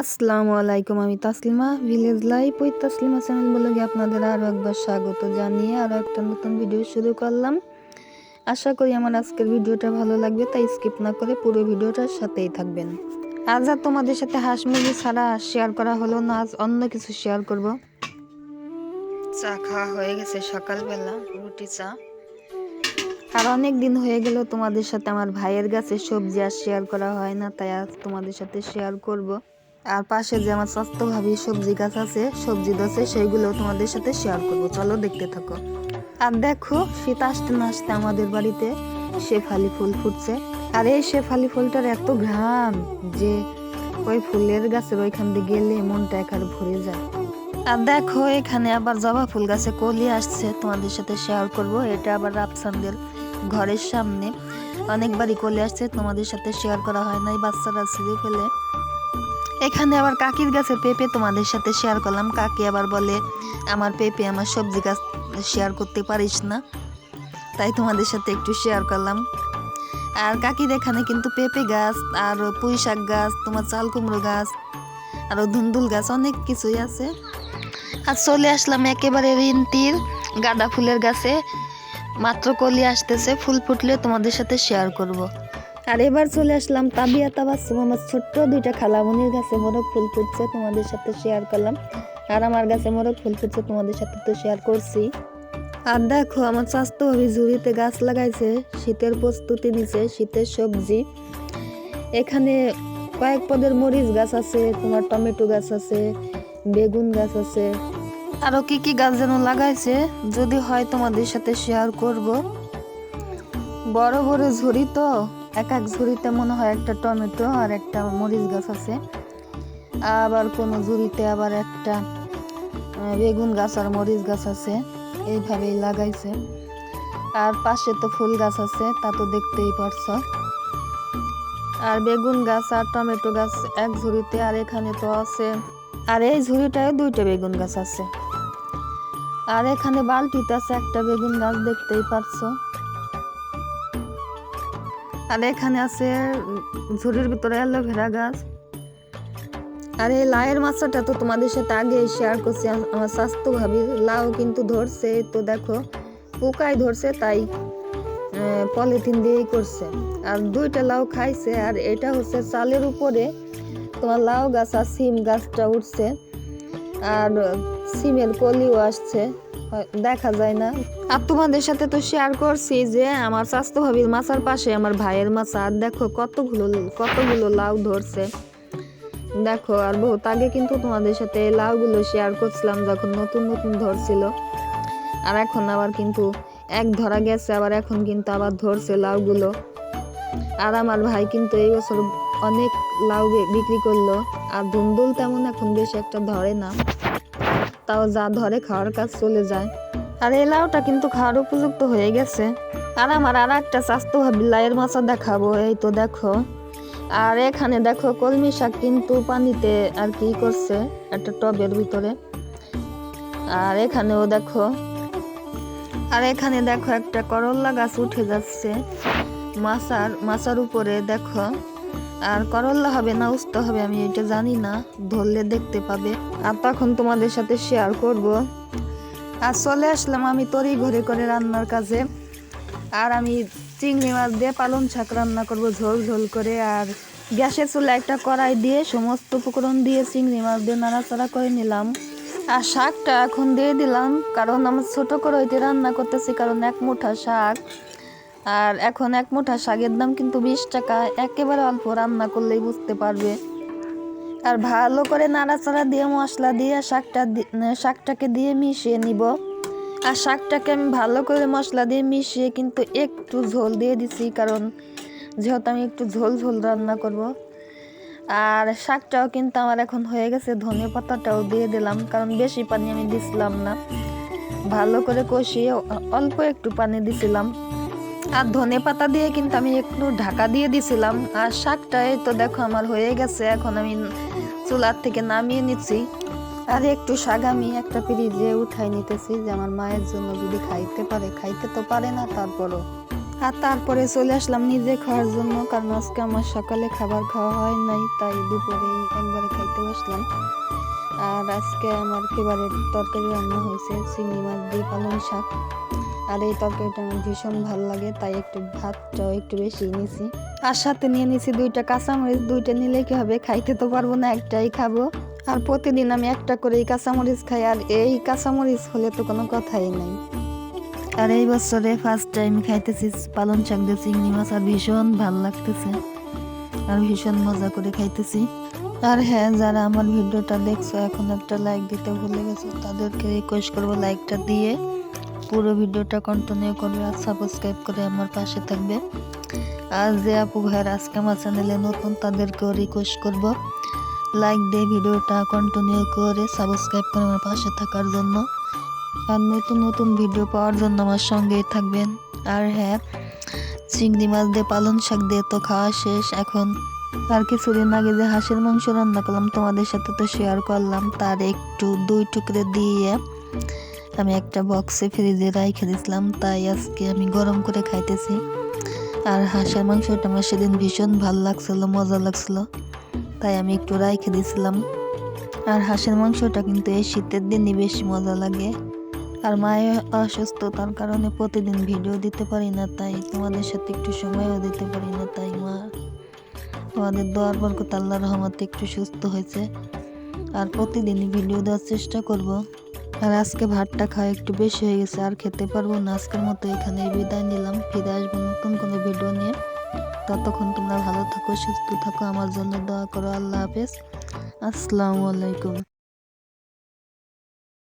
আসসালামু আলাইকুম আমি তাসলিমা। ভিলেজ লাইফ ওই তাসলিমা চ্যানেল বলে আপনাদের আরও একবার স্বাগত জানিয়ে আরও একটা নতুন ভিডিও শুরু করলাম। আশা করি আমার আজকের ভিডিওটা ভালো লাগবে, তাই স্কিপ না করে পুরো ভিডিওটার সাথেই থাকবেন। আজ আর তোমাদের সাথে হাঁস মুরগি ছাড়া শেয়ার করা হলো না, আজ অন্য কিছু শেয়ার করব। চা খাওয়া হয়ে গেছে সকালবেলা, রুটি, চা। আর অনেক দিন হয়ে গেল তোমাদের সাথে আমার ভাইয়ের গাছে সবজি আর শেয়ার করা হয় না, তাই আজ তোমাদের সাথে শেয়ার করব। আর পাশে যে আমার স্বাস্থ্য ভাবি সবজি গাছ আছে, সবজি গাছে সেইগুলো তোমাদের সাথে শেয়ার করব। চলো দেখতে থাকো। আর দেখো, শীত আসতে না আসতে আমাদের বাড়িতে শেফালি ফুল ফুটছে। আর এই শেফালি ফুলটার এত ঘ্রাণ যে ওই ফুলের গাছের ওইখান দিয়ে গেলে মনটা একার ভরে যায়। আর দেখো, এখানে আবার জবা ফুল গাছে কলি আসছে, তোমাদের সাথে শেয়ার করব। এটা আবার রাপসানদের ঘরের সামনে। অনেকবারই কলি আসছে, তোমাদের সাথে শেয়ার করা হয় নাই, বাচ্চারা ছিঁড়ে ফেলে। এখানে আবার কাকির গাছের পেঁপে তোমাদের সাথে শেয়ার করলাম। কাকি আবার বলে, আমার পেঁপে আমার সবজি গাছ শেয়ার করতে পারিস না। তাই তোমাদের সাথে একটু শেয়ার করলাম। আর কাকির এখানে কিন্তু পেঁপে গাছ, আর পুঁই শাক গাছ, তোমার চাল কুমড়ো গাছ আরও ধুন্দুল গাছ, অনেক কিছুই আছে। আর চলে আসলাম একেবারে রিন্তির গাঁদা ফুলের গাছে। মাত্র কলি আসতেছে, ফুল ফুটলে তোমাদের সাথে শেয়ার করব। আর এবার চলে আসলাম তাবিয়া তাবাসুম আমার ছোট্ট দুইটা খালামনির গাছে মোরগ ফুল ফুটছে, তোমাদের সাথে শেয়ার করলাম। আর আমার গাছে মোরগ ফুল ফুটছে, তোমাদের সাথে তো শেয়ার করছি। আর দেখো, আমার স্বাস্থ্য ভাবি ঝুড়িতে গাছ লাগাইছে, শীতের প্রস্তুতি নিছে, শীতের সবজি। এখানে কয়েক পদের মরিচ গাছ আছে, তোমার টমেটো গাছ আছে, বেগুন গাছ আছে। আরও কি কি গাছ যেন লাগাইছে, যদি হয় তোমাদের সাথে শেয়ার করব। বড় বড় ঝুড়ি তো। এক এক ঝুড়িতে মনে হয় একটা টমেটো আর একটা মরিচ গাছ আছে। আবার কোনো ঝুড়িতে আবার একটা বেগুন গাছ আর মরিচ গাছ আছে। এইভাবেই লাগাইছে। আর পাশে তো ফুল গাছ আছে, তা তো দেখতেই পারছ। আর বেগুন গাছ আর টমেটো গাছ এক ঝুড়িতে, আর এখানে তো আছে, আর এই ঝুড়িটায় দুইটা বেগুন গাছ আছে। আর এখানে বালতিতে আছে একটা বেগুন গাছ, দেখতেই পারছ। আর এখানে আছে ঝুড়ির ভিতরে অ্যালোভেরা গাছ। আর এই লাউয়ের মাছটা তো তোমাদের সাথে আগে শেয়ার করছি আমার স্বাস্থ্য ভাবি লাউ কিন্তু ধরছে, তো দেখো পোকায় ধরছে, তাই পলিথিন দিয়েই করছে। আর দুইটা লাউ খাইছে, আর এটা হচ্ছে চালের উপরে তোমার লাউ গাছ আর সিম গাছটা উঠছে, আর, সিমের কলিও আসছে। দেখা যায় না। আর তোমাদের সাথে তো শেয়ার করছি যে আমার স্বাস্থ্য ভাবির মাছার পাশে আমার ভাইয়ের মাছা। আর দেখো কতগুলো কতগুলো লাউ ধরছে। দেখো, আর বহুত আগে কিন্তু তোমাদের সাথে লাউগুলো শেয়ার করছিলাম যখন নতুন নতুন ধরছিল। আর এখন আবার কিন্তু এক ধরা গেছে, আবার এখন কিন্তু আবার ধরছে লাউগুলো। আর আমার ভাই কিন্তু এই বছর অনেক লাউ বিক্রি করল। আর ধুন্দুল তেমন এখন বেশি একটা ধরে না। তাও যা ধরে খাওয়ার কাজ চলে যায়। আর এই লাউটা কিন্তু খাওয়ার উপযুক্ত হয়ে গেছে। আর আমার আর একটা স্বাস্থ্য ভাবি লাইয়ের মাছা দেখাবো, এই তো দেখো। আর এখানে দেখো, কলমি শাক কিন্তু পানিতে আর কি করছে, একটা টবের ভিতরে। আর এখানেও দেখো, আর এখানে দেখো একটা করল্লা গাছ উঠে যাচ্ছে। মাছার মাছার উপরে দেখো। আর করল্লা হবে না, উস্ত হবে, আমি এটা জানি না, ধরলে দেখতে পাবে। আর তখন তোমাদের সাথে শেয়ার করব। আর চলে আসলাম আমি তরি ঘরে করে রান্নার কাজে। আর আমি চিংড়ি মাছ দিয়ে পালং শাক রান্না করব ঝোল ঝোল করে। আর গ্যাসের চুলা একটা কড়াই দিয়ে সমস্ত উপকরণ দিয়ে চিংড়ি মাছ দিয়ে নাড়াচাড়া করে নিলাম। আর শাকটা এখন দিয়ে দিলাম, কারণ আমার ছোট কড়াইতে রান্না করতেছি, কারণ এক মুঠা শাক। আর এখন এক মুঠা শাকের দাম কিন্তু বিশ টাকা। একেবারে অল্প রান্না করলেই বুঝতে পারবে। আর ভালো করে নাড়াচাড়া দিয়ে, মশলা দিয়ে শাকটা শাকটাকে দিয়ে মিশিয়ে নিব। আর শাকটাকে আমি ভালো করে মশলা দিয়ে মিশিয়ে কিন্তু একটু ঝোল দিয়ে দিছি, কারণ যেহেতু আমি একটু ঝোল ঝোল রান্না করব। আর শাকটাও কিন্তু আমার এখন হয়ে গেছে, ধনে পাতাটাও দিয়ে দিলাম, কারণ বেশি পানি আমি দিছিলাম না। ভালো করে কষিয়ে অল্প একটু পানি দিছিলাম। আর ধনে পাতা দিয়ে কিন্তু আমি একটু ঢাকা দিয়ে দিছিলাম। আর শাকটা এই তো দেখো আমার হয়ে গেছে, এখন আমি চুলার থেকে নামিয়ে নিচ্ছি। আর একটু শাক আমি একটা ফ্রিজে উঠাই নিতেছি যে আমার মায়ের জন্য যদি খাইতে পারে। খাইতে তো পারে না, তারপরও। আর তারপরে চলে আসলাম নিজে খাওয়ার জন্য, কারণ আজকে আমার সকালে খাবার খাওয়া হয় নাই, তাই দুপুরে একবারে খাইতে বসলাম। আর আজকে আমার ফেভারিট তরকারি রান্না হয়েছে, চিংড়ি মাছ দিয়ে পালং শাক। আর এই তরকারিটা আমার ভীষণ ভালো লাগে, তাই একটু ভাতটাও একটু বেশি নিয়েছি আর সাথে নিয়ে নিয়েছি দুইটা কাঁচামরিচ, দুইটা নিলে কি হবে খাইতে তো পারব না, একটাই খাব। আর প্রতিদিন আমি একটা করে এই কাঁচামরিচ খাই, আর এই কাঁচামরিচ হলে তো কোনো কথাই নাই। আর এই বছরে ফার্স্ট টাইম খাইতেছি পালং শাক দিয়ে চিংড়ি মাছ, আর ভীষণ ভালো লাগতেছে। আর ভীষণ মজা করে খাইতেছি। আর হ্যাঁ যারা আমার ভিডিওটা দেখছ, এখন একটা লাইক দিতে ভুলে গেছো, তাদেরকে রিকোয়েস্ট করব লাইকটা দিয়ে। পুরো ভিডিওটা কন্টিনিউ করবে আর সাবস্ক্রাইব করে আমার পাশে থাকবে। আর যে আপু ভাইয়ের আজকে আমার চ্যানেলে নতুন, তাদেরকেও রিকোয়েস্ট করব লাইক দিয়ে ভিডিওটা কন্টিনিউ করে সাবস্ক্রাইব করে আমার পাশে থাকার জন্য। আর নতুন নতুন ভিডিও পাওয়ার জন্য আমার সঙ্গেই থাকবেন। আর হ্যাঁ চিংড়ি মাছ দিয়ে পালং শাক দিয়ে তো খাওয়া শেষ এখন। আর কিছুদিন আগে যে হাঁসের মাংস রান্না করলাম, তোমাদের সাথে তো শেয়ার করলাম, তার একটু, দুই টুকরে দিয়ে আমি একটা বক্সে ফ্রিজে রাইখে দিয়েছিলাম তাই আজকে আমি গরম করে খাইতেছি। আর হাঁসের মাংসটা আমার সেদিন ভীষণ ভালো লাগছিল, মজা লাগছিল, তাই আমি একটু রাইখে দিয়েছিলাম আর হাঁসের মাংসটা কিন্তু এই শীতের দিনই বেশি মজা লাগে। আর মায়ের অসুস্থতার কারণে প্রতিদিন ভিডিও দিতে পারি না, তাই তোমাদের সাথে একটু সময়ও দিতে পারি না, তাই মা তোমাদের দোয়ার বরকত আল্লাহ রহমতে একটু সুস্থ হয়েছে। আর প্রতিদিনই ভিডিও দেওয়ার চেষ্টা করব। আর আজকে ভাতটা খাওয়া একটু বেশি হয়ে গেছে, আর খেতে পারব না। আজকের মতো এখানে বিদায় নিলাম। ফিরে আসব নতুন কোনো ভিডিও নিয়ে। ততক্ষণ তোমরা ভালো থাকো, সুস্থ থাকো, আমার জন্য দোয়া করো। আল্লাহ হাফেজ। আসসালামু আলাইকুম।